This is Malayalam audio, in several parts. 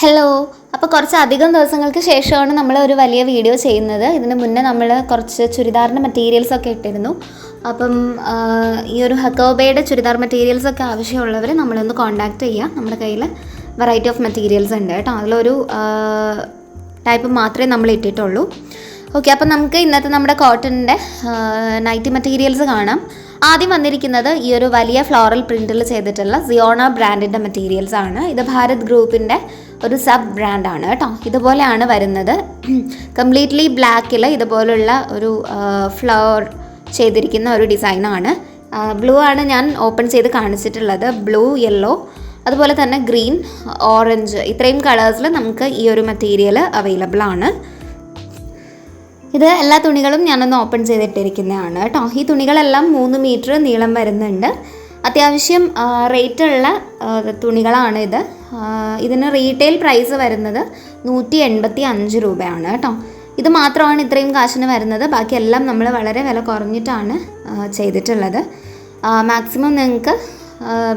ഹലോ അപ്പോൾ കുറച്ച് അധികം ദിവസങ്ങൾക്ക് ശേഷമാണ് നമ്മൾ ഒരു വലിയ വീഡിയോ ചെയ്യുന്നത്. ഇതിന് മുന്നേ നമ്മൾ കുറച്ച് ചുരിദാറിന്റെ മെറ്റീരിയൽസ് ഒക്കെ ഇട്ടിരുന്നു. അപ്പം ഈ ഒരു ഹക്കോബയുടെ ചുരിദാർ മെറ്റീരിയൽസ് ഒക്കെ ആവശ്യമുള്ളവർ നമ്മളൊന്ന് കോൺടാക്റ്റ് ചെയ്യുക നമ്മുടെ കയ്യിൽ വെറൈറ്റി ഓഫ് മെറ്റീരിയൽസ് ഉണ്ട് കേട്ടോ. അതിലൊരു ടൈപ്പ് മാത്രമേ നമ്മൾ ഇട്ടിട്ടുള്ളൂ. ഓക്കെ അപ്പം നമുക്ക് ഇന്നത്തെ നമ്മുടെ കോട്ടണിന്റെ നൈറ്റി മെറ്റീരിയൽസ് കാണാം. ആദ്യം വന്നിരിക്കുന്നത് ഈ ഒരു വലിയ ഫ്ലോറൽ പ്രിന്റിൽ ചെയ്തിട്ടുള്ള സിയോണ ബ്രാൻഡിന്റെ മെറ്റീരിയൽസ് ആണ്. ഇത് ഭാരത് ഗ്രൂപ്പിന്റെ ഒരു സബ് ബ്രാൻഡാണ് കേട്ടോ. ഇതുപോലെയാണ് വരുന്നത്. കംപ്ലീറ്റ്ലി ബ്ലാക്കിൽ ഇതുപോലുള്ള ഒരു ഫ്ലവർ ചെയ്തിരിക്കുന്ന ഒരു ഡിസൈനാണ് ബ്ലൂ ആണ് ഞാൻ ഓപ്പൺ ചെയ്ത് കാണിച്ചിട്ടുള്ളത്. ബ്ലൂ യെല്ലോ അതുപോലെ തന്നെ ഗ്രീൻ ഓറഞ്ച് ഇത്രയും കളേഴ്സിൽ നമുക്ക് ഈ ഒരു മെറ്റീരിയൽ അവൈലബിൾ ആണ്. ഇത് എല്ലാ തുണികളും ഞാനൊന്ന് ഓപ്പൺ ചെയ്തിട്ടിരിക്കുന്നതാണ് കേട്ടോ. ഈ തുണികളെല്ലാം മൂന്ന് മീറ്റർ നീളം വരുന്നുണ്ട്. അത്യാവശ്യം റേറ്റ് ഉള്ള തുണികളാണ് ഇത്. ഇതിന് റീറ്റെയിൽ പ്രൈസ് വരുന്നത് നൂറ്റി എൺപത്തി അഞ്ച് രൂപയാണ് കേട്ടോ. ഇത് മാത്രമാണ് ഇത്രയും കാശിന് വരുന്നത്. ബാക്കിയെല്ലാം നമ്മൾ വളരെ വില കുറഞ്ഞിട്ടാണ് ചെയ്തിട്ടുള്ളത്. മാക്സിമം നിങ്ങൾക്ക്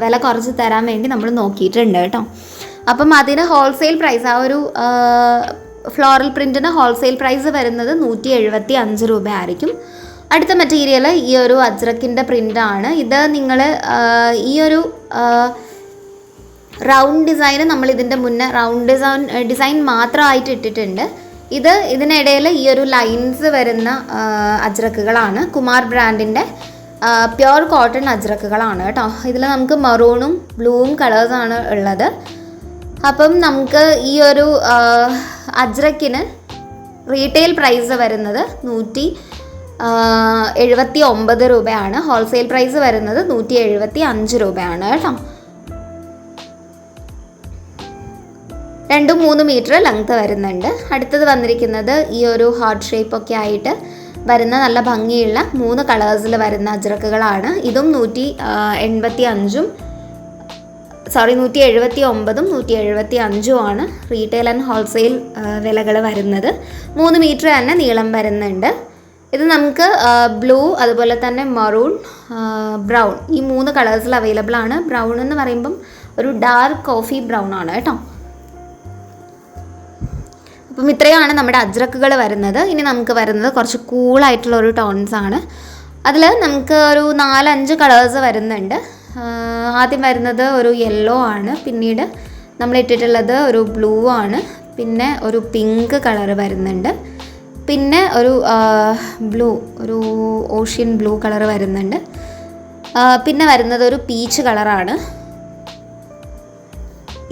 വില കുറച്ച് തരാൻ വേണ്ടി നമ്മൾ നോക്കിയിട്ടുണ്ട് കേട്ടോ. അപ്പം അതിന് ഹോൾസെയിൽ പ്രൈസ് ആ ഒരു ഫ്ലോറൽ പ്രിന്റിന് ഹോൾസെയിൽ പ്രൈസ് വരുന്നത് നൂറ്റി എഴുപത്തി അഞ്ച് രൂപ ആയിരിക്കും അടുത്ത മെറ്റീരിയൽ ഈ ഒരു അജ്രക്കിന്റെ പ്രിന്റാണ് ഇത് നിങ്ങൾ ഈ ഒരു റൗണ്ട് ഡിസൈൻ നമ്മൾ ഇതിന്റെ മുന്നേ റൗണ്ട് ഡിസൈൻ ഡിസൈൻ മാത്രമായിട്ട് ഇട്ടിട്ടുണ്ട്. ഇത് ഇതിനിടയിൽ ഈ ഒരു ലൈൻസ് വരുന്ന അജ്രക്കുകളാണ്. കുമാർ ബ്രാൻഡിന്റെ പ്യുർ കോട്ടൺ അജ്രക്കുകളാണ് കേട്ടോ. ഇതിൽ നമുക്ക് മറൂണും ബ്ലൂവും കളേഴ്സാണ് ഉള്ളത്. അപ്പം നമുക്ക് ഈ ഒരു അജ്രക്കിന് റീറ്റെയിൽ പ്രൈസ് വരുന്നത് നൂറ്റി എഴുപത്തി ഒമ്പത് രൂപയാണ്. ഹോൾസെയിൽ പ്രൈസ് വരുന്നത് നൂറ്റി എഴുപത്തി അഞ്ച് രൂപയാണ് കേട്ടോ. രണ്ടും മൂന്ന് മീറ്റർ ലെങ്ത് വരുന്നുണ്ട്. അടുത്തത് വന്നിരിക്കുന്നത് ഈ ഒരു ഹാർട്ട് ഷേപ്പ് ഒക്കെ ആയിട്ട് വരുന്ന നല്ല ഭംഗിയുള്ള മൂന്ന് കളേഴ്സിൽ വരുന്ന അജ്രക്കുകളാണ്. ഇതും നൂറ്റി എൺപത്തി അഞ്ചും സോറി നൂറ്റി എഴുപത്തി ഒമ്പതും നൂറ്റി എഴുപത്തി അഞ്ചും ആണ് റീറ്റെയിൽ ആൻഡ് ഹോൾസെയിൽ വിലകൾ വരുന്നത്. മൂന്ന് മീറ്റർ തന്നെ നീളം വരുന്നുണ്ട്. ഇത് നമുക്ക് ബ്ലൂ അതുപോലെ തന്നെ മറൂൺ ബ്രൗൺ ഈ മൂന്ന് കളേഴ്സിൽ അവൈലബിൾ ആണ്. ബ്രൗൺ എന്ന് പറയുമ്പം ഒരു ഡാർക്ക് കോഫി ബ്രൗൺ ആണ് കേട്ടോ. അപ്പം ഇത്രയാണ് നമ്മുടെ അജ്രക്കുകൾ വരുന്നത്. ഇനി നമുക്ക് വരുന്നത് കുറച്ച് കൂളായിട്ടുള്ള ഒരു ടോൺസ് ആണ്. അതിൽ നമുക്ക് ഒരു നാലഞ്ച് കളേഴ്സ് വരുന്നുണ്ട്. ആദ്യം വരുന്നത് ഒരു യെല്ലോ ആണ്. പിന്നീട് നമ്മൾ ഇട്ടിട്ടുള്ളത് ഒരു ബ്ലൂ ആണ്. പിന്നെ ഒരു പിങ്ക് കളർ വരുന്നുണ്ട്. പിന്നെ ഒരു ബ്ലൂ ഒരു ഓഷ്യൻ ബ്ലൂ കളർ വരുന്നുണ്ട്. പിന്നെ വരുന്നത് ഒരു പീച്ച് കളറാണ്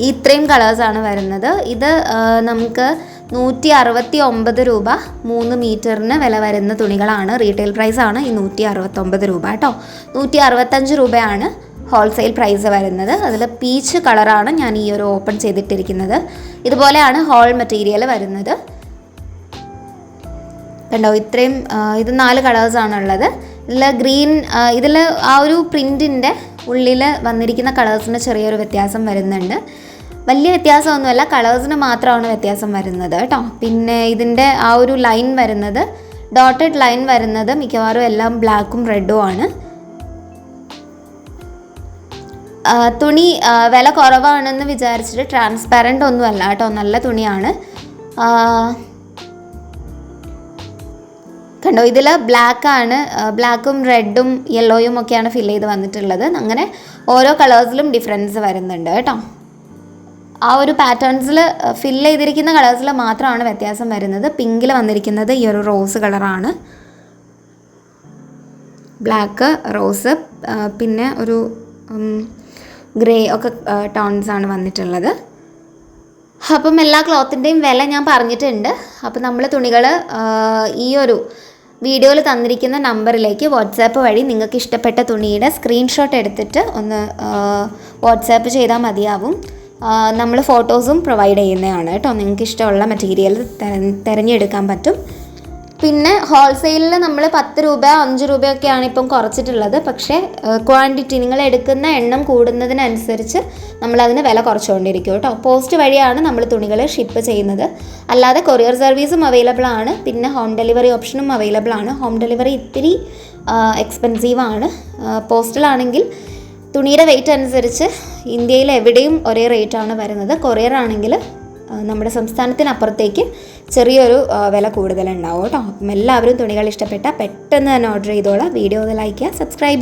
ഇത്രയും കളേഴ്സാണ് വരുന്നത്. ഇത് നമുക്ക് നൂറ്റി അറുപത്തി ഒമ്പത് രൂപ മൂന്ന് മീറ്ററിന് വില വരുന്ന തുണികളാണ്. റീറ്റെയിൽ പ്രൈസാണ് ഈ നൂറ്റി അറുപത്തൊമ്പത് രൂപ കേട്ടോ. നൂറ്റി അറുപത്തഞ്ച് രൂപയാണ്. ഹോൾസെയിൽ പ്രൈസ് വരുന്നത്. അതിൽ പീച്ച് കളറാണ് ഞാൻ ഈ ഒരു ഓപ്പൺ ചെയ്തിട്ടിരിക്കുന്നത്. ഇതുപോലെയാണ് ഹോൾ മെറ്റീരിയൽ വരുന്നത്. കണ്ടോ ഇത്രയും ഇത് നാല് കളേഴ്സാണ് ഉള്ളത് ഇതിൽ ഗ്രീൻ ഇതിൽ ആ ഒരു പ്രിന്റിന്റെ ഉള്ളിൽ വന്നിരിക്കുന്ന കളേഴ്സിന് ചെറിയൊരു വ്യത്യാസം വരുന്നുണ്ട്. വലിയ വ്യത്യാസമൊന്നുമല്ല കളേഴ്സിന് മാത്രമാണ് വ്യത്യാസം വരുന്നത് കേട്ടോ. പിന്നെ ഇതിന്റെ ആ ഒരു ലൈൻ വരുന്നത് ഡോട്ടഡ് ലൈൻ വരുന്നത് മിക്കവാറും എല്ലാം ബ്ലാക്കും റെഡും ആണ്. തുണി വില കുറവാണെന്ന് വിചാരിച്ചിട്ട് ട്രാൻസ്പാരന്റ് ഒന്നുമല്ല കേട്ടോ. നല്ല തുണിയാണ്. കണ്ടോ ഇതിൽ ബ്ലാക്കാണ് ബ്ലാക്കും റെഡും യെല്ലോയും ഒക്കെയാണ് ഫിൽ ചെയ്ത് വന്നിട്ടുള്ളത്. അങ്ങനെ ഓരോ കളേഴ്സിലും ഡിഫറൻസ് വരുന്നുണ്ട് കേട്ടോ. ആ ഒരു പാറ്റേൺസിൽ ഫില്ല് ചെയ്തിരിക്കുന്ന കളേഴ്സിൽ മാത്രമാണ് വ്യത്യാസം വരുന്നത്. പിങ്കിൽ വന്നിരിക്കുന്നത് ഈ ഒരു റോസ് കളറാണ് ബ്ലാക്ക് റോസ് പിന്നെ ഒരു ഗ്രേ ഒക്കെ ആണ് വന്നിട്ടുള്ളത്. അപ്പം എല്ലാ ക്ലോത്തിന്റെയും വില ഞാൻ പറഞ്ഞിട്ടുണ്ട്. അപ്പം നമ്മൾ തുണികൾ ഈ ഒരു വീഡിയോയിൽ തന്നിരിക്കുന്ന നമ്പറിലേക്ക് വാട്സാപ്പ് വഴി നിങ്ങൾക്ക് ഇഷ്ടപ്പെട്ട തുണിയുടെ സ്ക്രീൻഷോട്ട് എടുത്തിട്ട് ഒന്ന് വാട്സാപ്പ് ചെയ്താൽ മതിയാവും. നമ്മൾ ഫോട്ടോസും പ്രൊവൈഡ് ചെയ്യുന്നതാണ് കേട്ടോ. നിങ്ങൾക്ക് ഇഷ്ടമുള്ള മെറ്റീരിയൽ തിരഞ്ഞെടുക്കാൻ പറ്റും. പിന്നെ ഹോൾസെയിലിൽ നമ്മൾ പത്ത് രൂപ അഞ്ച് രൂപയൊക്കെയാണ് ഇപ്പം കുറച്ചിട്ടുള്ളത്. പക്ഷേ ക്വാണ്ടിറ്റി നിങ്ങൾ എടുക്കുന്ന എണ്ണം കൂടുന്നതിനനുസരിച്ച് നമ്മളതിന് വില കുറച്ചുകൊണ്ടിരിക്കും കേട്ടോ. പോസ്റ്റ് വഴിയാണ് നമ്മൾ തുണികൾ ഷിപ്പ് ചെയ്യുന്നത്. അല്ലാതെ കൊറിയർ സർവീസും അവൈലബിൾ ആണ്. പിന്നെ ഹോം ഡെലിവറി ഓപ്ഷനും അവൈലബിൾ ആണ്. ഹോം ഡെലിവറി ഇത്തിരി എക്സ്പെൻസീവാണ് പോസ്റ്റലാണെങ്കിൽ തുണിയുടെ വെയിറ്റ് അനുസരിച്ച് ഇന്ത്യയിൽ എവിടെയും ഒരേ റേറ്റാണ് വരുന്നത്. കൊറിയർ ആണെങ്കിൽ നമ്മുടെ സംസ്ഥാനത്തിനപ്പുറത്തേക്ക് ചെറിയൊരു വില കൂടുതലുണ്ടാവും കേട്ടോ. എല്ലാവരും തുണികൾ ഇഷ്ടപ്പെട്ടാൽ പെട്ടെന്ന് തന്നെ ഓർഡർ ചെയ്തോളാം. വീഡിയോ ഒന്ന് ലൈക്ക് ചെയ്യുക സബ്സ്ക്രൈബ്